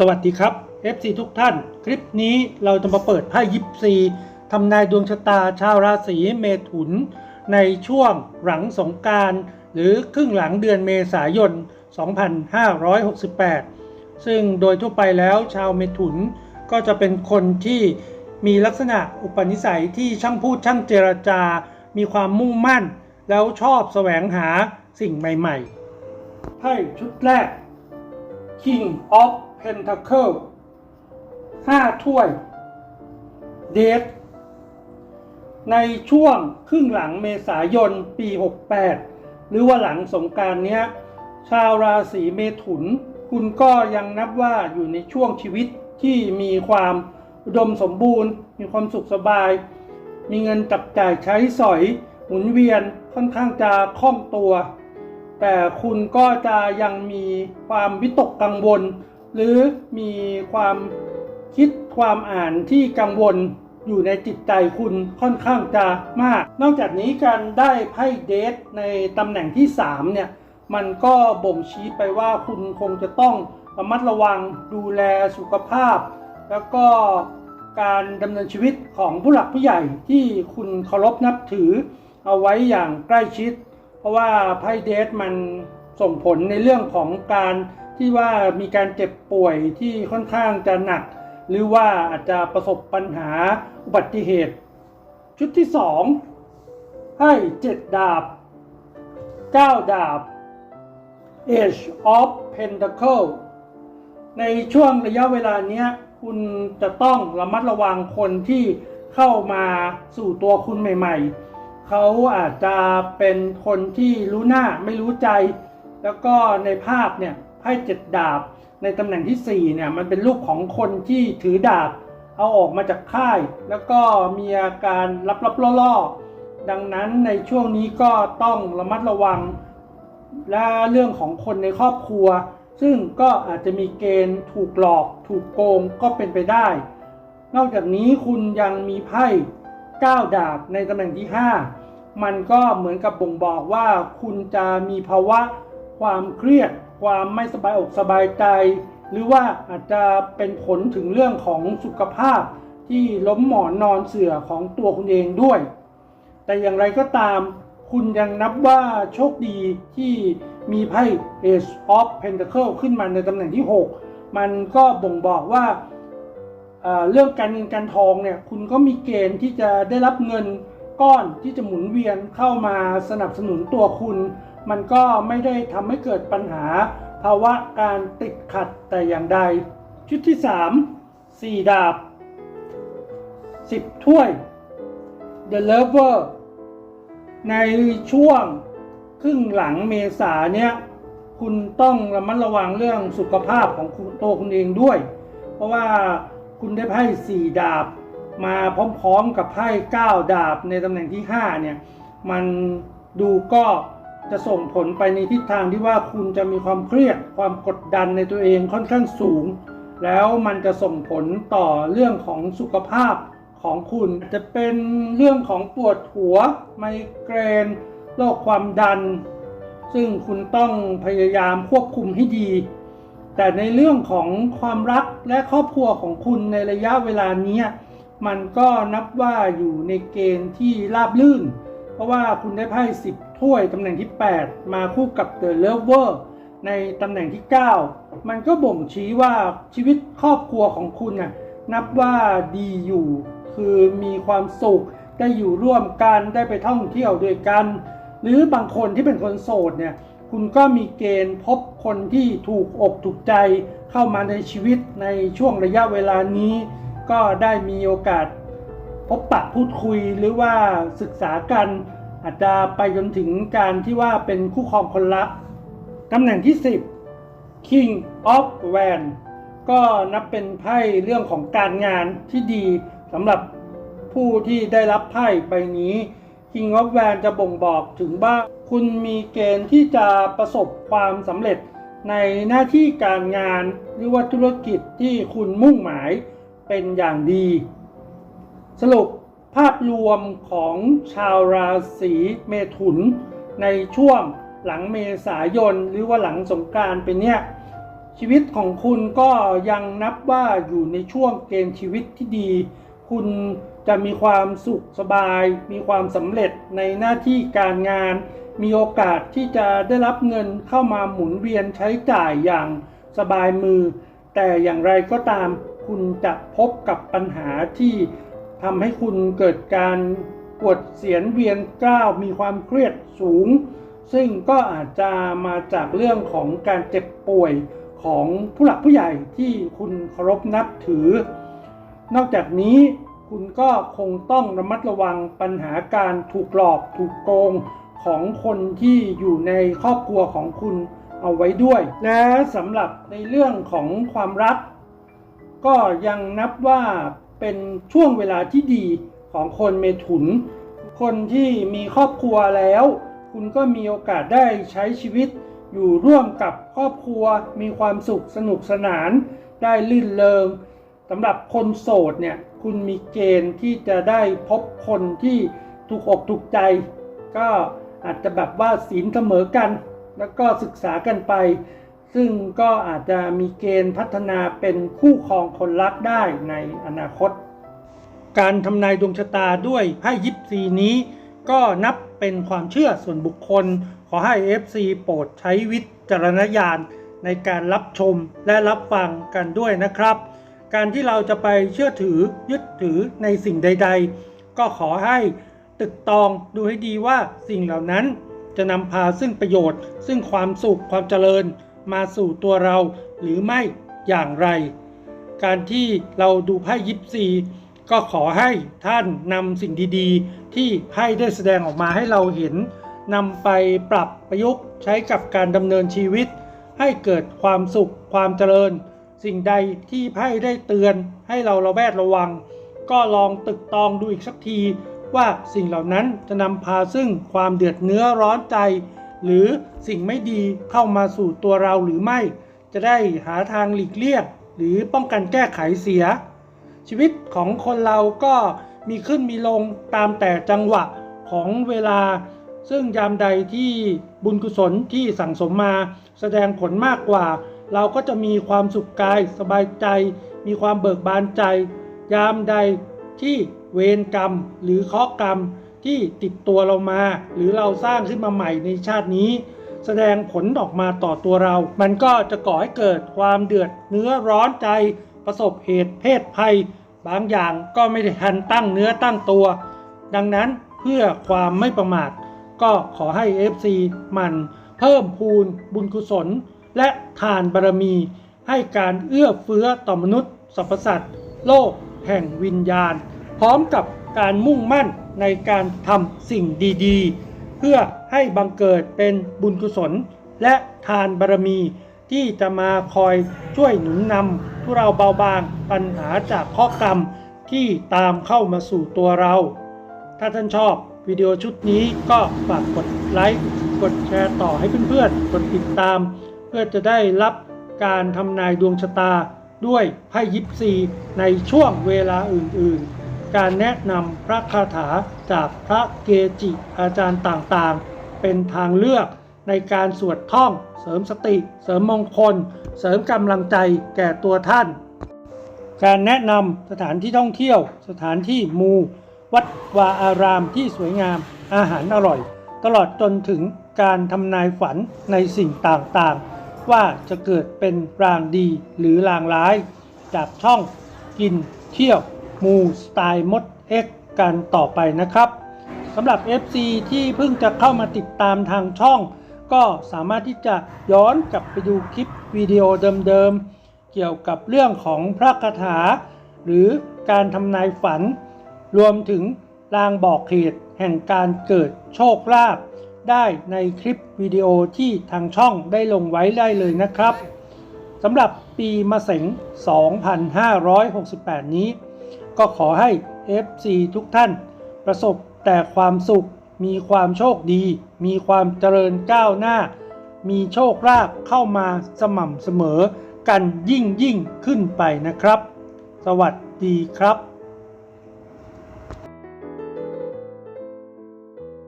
สวัสดีครับ FC ทุกท่าน คลิปนี้เราจะมาเปิดไพ่ยิปซีทำนายดวงชะตาชาวราศีเมถุน ในช่วงหลังสงการหรือครึ่งหลังเดือนเมษายน 2568 ซึ่งโดยทั่วไปแล้วชาวเมถุนก็จะเป็นคนที่มีลักษณะอุปนิสัยที่ช่างพูดช่างเจรจา มีความมุ่งมั่น แล้วชอบแสวงหาสิ่งใหม่ๆไพ่ชุดแรก King of Pentacle ห้าถ้วย เดทในช่วงครึ่งหลังเมษายนปี 68 หรือว่าหลังสงการเนี้ย ชาวราศีเมถุน คุณก็ยังนับว่าอยู่ในช่วงชีวิตที่มีความอุดมสมบูรณ์ มีความสุขสบาย มีเงินจับจ่ายใช้สอย หมุนเวียนค่อนข้างจะคล่องตัว แต่คุณก็จะยังมีความวิตกกังวล หรือมีความคิดความอ่านที่กังวลอยู่ในจิตใจคุณค่อนข้างจะมาก นอกจากนี้การได้ไพ่เดทในตำแหน่งที่ 3 เนี่ย มันก็บ่งชี้ไปว่าคุณคงจะต้องระมัดระวังดูแลสุขภาพ แล้วก็การดำเนินชีวิตของผู้หลักผู้ใหญ่ที่คุณเคารพนับถือ เอาไว้อย่างใกล้ชิด เพราะว่าไพ่เดทมันส่งผลในเรื่องของการ ที่ว่ามีการเจ็บป่วยที่ค่อนข้างจะหนัก หรือว่าอาจจะประสบปัญหาอุบัติเหตุ ชุดที่สองให้เจ็ดดาบเก้าดาบ Age of Pentacle ในช่วงระยะเวลาเนี้ย คุณจะต้องระมัดระวังคนที่เข้ามาสู่ตัวคุณใหม่ ๆ เขาอาจจะเป็นคนที่รู้หน้าไม่รู้ใจ แล้วก็ในภาพเนี่ย พ่เจ็ดดาบ ในตำแหน่งที่4เนี่ยมันเป็นรูปของคนที่ถือดาบ เอาออกมาจากค่าย แล้วก็มีอาการลับๆล่อๆดังนั้นในช่วงนี้ก็ต้องระมัดระวัง และเรื่องของคนในครอบครัว ซึ่งก็อาจจะมีเกณฑ์ถูกหลอก ถูกโกงก็เป็นไปได้ นอกจากนี้คุณยังมีไพ่9ดาบในตำแหน่งที่ 5 มันก็เหมือนกับบ่งบอกว่าคุณจะมีภาวะความเครียด ความไม่สบายอกสบายใจ หรือว่าอาจจะเป็นผลถึงเรื่องของสุขภาพที่ล้มหมอนนอนเสื่อของตัวคุณเองด้วย แต่อย่างไรก็ตาม คุณยังนับว่าโชคดีที่มีไพ่ Ace of Pentacle ขึ้นมาในตำแหน่งที่ 6 มันก็บ่งบอกว่าเอ่อเรื่องการเงินการทองเนี่ยคุณก็มีเกณฑ์ที่จะได้รับเงินก้อนที่จะหมุนเวียนเข้ามาสนับสนุนตัวคุณ มันก็ไม่ได้ทำให้เกิดปัญหา ภาวะการติดขัดแต่อย่างใด ชุดที่ 3 4 ดาบ 10 ถ้วย The Lover ในช่วงครึ่งหลังเมษาเนี่ยคุณต้องระมัดระวังเรื่องสุขภาพของคุณตัวคุณเองด้วย เพราะว่าคุณได้ไพ่สี่ดาบ มาพร้อมๆกับไพ่เก้าดาบในตำแหน่งที่ห้าเนี่ย มันดูก็ จะส่งผลไปในทิศทางที่ว่าคุณจะมีความเครียดความกดดันในตัวเองค่อนข้างสูง แล้วมันจะส่งผลต่อเรื่องของสุขภาพของคุณจะเป็นเรื่องของปวดหัว ไมเกรนโรคความดัน ซึ่งคุณต้องพยายามควบคุมให้ดี แต่ในเรื่องของความรักและครอบครัวของคุณในระยะเวลานี้มันก็นับว่าอยู่ในเกณฑ์ที่ราบลื่น เพราะว่าคุณได้ไพ่10 ถ้วยตำแหน่งที่ 8 มาคู่กับ The Lover ในตำแหน่งที่ 9 มันก็บ่งชี้ว่าชีวิตครอบครัวของคุณน่ะนับว่าดีอยู่ คือมีความสุขได้อยู่ร่วมกันได้ไปท่องเที่ยวด้วยกัน หรือบางคนที่เป็นคนโสดเนี่ยคุณก็มีเกณฑ์พบคนที่ถูกอกถูกใจเข้ามาในชีวิตในช่วงระยะเวลานี้ ก็ได้มีโอกาส พบปะพูดคุยหรือว่าศึกษากันอาจจะไปจนถึงการที่ว่าเป็นคู่ครองคนรักตำแหน่งที่ 10 King of w a n ก็นับเป็นไพ่เรื่องของการงานที่ดีสำหรับผู้ที่ได้รับไพ่ใบนี้ King of w a n จะบ่งบอกถึงว่าคุณมีเกณฑ์ที่จะประสบความสำเร็จในหน้าที่การงานหรือว่าธุรกิจที่คุณมุ่งหมายเป็นอย่างดี สรุปภาพรวมของชาวราศีเมถุน ในช่วงหลังเมษายนหรือว่าหลังสงการเป็นเนี่ยชีวิตของคุณก็ยังนับว่าอยู่ในช่วงเกณฑ์ชีวิตที่ดี คุณจะมีความสุขสบาย มีความสำเร็จในหน้าที่การงาน มีโอกาสที่จะได้รับเงินเข้ามาหมุนเวียนใช้จ่ายอย่างสบายมือ แต่อย่างไรก็ตามคุณจะพบกับปัญหาที่ ทำให้คุณเกิดการปวดเสียนเวียนกล้าวมีความเครียดสูง ซึ่งก็อาจจะมาจากเรื่องของการเจ็บป่วยของผู้หลักผู้ใหญ่ที่คุณเคารพนับถือ นอกจากนี้คุณก็คงต้องระมัดระวังปัญหาการถูกหลอกถูกโกงของคนที่อยู่ในครอบครัวของคุณเอาไว้ด้วย และสำหรับในเรื่องของความรัก ก็ยังนับว่า เป็นช่วงเวลาที่ดีของคนเมถุน คนที่มีครอบครัวแล้ว คุณก็มีโอกาสได้ใช้ชีวิต อยู่ร่วมกับครอบครัว มีความสุขสนุกสนาน ได้ลื่นเริงสำหรับคนโสดเนี่ยคุณมีเกณฑ์ที่จะได้พบคนที่ถูกอกถูกใจ ก็อาจจะแบบว่าศีลเสมอกัน แล้วก็ศึกษากันไป ซึ่งก็อาจจะมีเกณฑ์พัฒนาเป็นคู่ครองคนรักได้ในอนาคต การทำนายดวงชะตาด้วยไพ่ยิปซีนี้ ก็นับเป็นความเชื่อส่วนบุคคล ขอให้ FC โปรดใช้วิจารณญาณในการรับชมและรับฟังกันด้วยนะครับ การที่เราจะไปเชื่อถือยึดถือในสิ่งใด ๆ ก็ขอให้ตึกตองดูให้ดีว่าสิ่งเหล่านั้นจะนำพาซึ่งประโยชน์ ซึ่งความสุขความเจริญ มาสู่ตัวเราหรือไม่อย่างไร การที่เราดูไพ่ยิปซีก็ขอให้ท่านนำสิ่งดีๆ ที่ไพ่ได้แสดงออกมาให้เราเห็นนำไปปรับประยุกต์ใช้กับการดำเนินชีวิต ให้เกิดความสุขความเจริญ สิ่งใดที่ไพ่ได้เตือน ให้เราระแวดระวัง ก็ลองตึกตองดูอีกสักที ว่าสิ่งเหล่านั้นจะนำพาซึ่งความเดือดเนื้อร้อนใจ หรือสิ่งไม่ดีเข้ามาสู่ตัวเราหรือไม่ จะได้หาทางหลีกเลี่ยงหรือป้องกันแก้ไขเสีย ชีวิตของคนเราก็มีขึ้นมีลงตามแต่จังหวะของเวลา ซึ่งยามใดที่บุญกุศลที่สั่งสมมา แสดงผลมากกว่า เราก็จะมีความสุขกายสบายใจ มีความเบิกบานใจ ยามใดที่เวรกรรมหรือเคราะกรรม ที่ติดตัวเรามา หรือเราสร้างขึ้นมาใหม่ในชาตินี้ แสดงผลออกมาต่อตัวเรา มันก็จะก่อให้เกิดความเดือดเนื้อร้อนใจประสบเหตุเพศภัย บางอย่างก็ไม่ได้ทันตั้งเนื้อตั้งตัว ดังนั้นเพื่อความไม่ประมาท ก็ขอให้ FC มันเพิ่มพูนบุญกุศล และทานบารมี ให้การเอื้อเฟื้อต่อมนุษย์สรรพสัตว์โลกแห่งวิญญาณ พร้อมกับการมุ่งมั่น ในการทำสิ่งดีๆ เพื่อให้บังเกิดเป็นบุญกุศล และทานบารมี ที่จะมาคอยช่วยหนุนนำทุเราเบาบางปัญหาจากข้อกรรมที่ตามเข้ามาสู่ตัวเรา ถ้าท่านชอบวิดีโอชุดนี้ก็ฝากกดไลค์ กดแชร์ต่อให้เพื่อนๆ กดติดตาม เพื่อจะได้รับการทำนายดวงชะตาด้วยไพ่ยิปซีในช่วงเวลาอื่นๆ การแนะนำพระคาถาจากพระเกจิอาจารย์ต่างๆ เป็นทางเลือกในการสวดท่อง เสริมสติ เสริมมงคล เสริมกำลังใจแก่ตัวท่าน การแนะนำสถานที่ท่องเที่ยว สถานที่มู วัดวาอารามที่สวยงาม อาหารอร่อย ตลอดจนถึงการทำนายฝันในสิ่งต่างๆ ว่าจะเกิดเป็นรางดีหรือรางร้าย จากช่องกินเที่ยว มูสไตล์มดเอ็กกันต่อไปนะครับสำหรับ FC ที่เพิ่งจะเข้ามาติดตามทางช่อง ก็สามารถที่จะย้อนกลับไปดูคลิปวิดีโอเดิมๆ เกี่ยวกับเรื่องของพระคาถา หรือการทำนายฝัน รวมถึงลางบอกเหตุแห่งการเกิดโชคลาภได้ในคลิปวิดีโอที่ทางช่องได้ลงไว้ได้เลยนะครับสำหรับปีมะเสง 2568 นี้ ก็ขอให้ FC ทุกท่าน ประสบแต่ความสุข มีความโชคดี มีความเจริญก้าวหน้า มีโชคลาภเข้ามาสม่ำเสมอกันยิ่งยิ่งขึ้นไปนะครับ สวัสดีครับ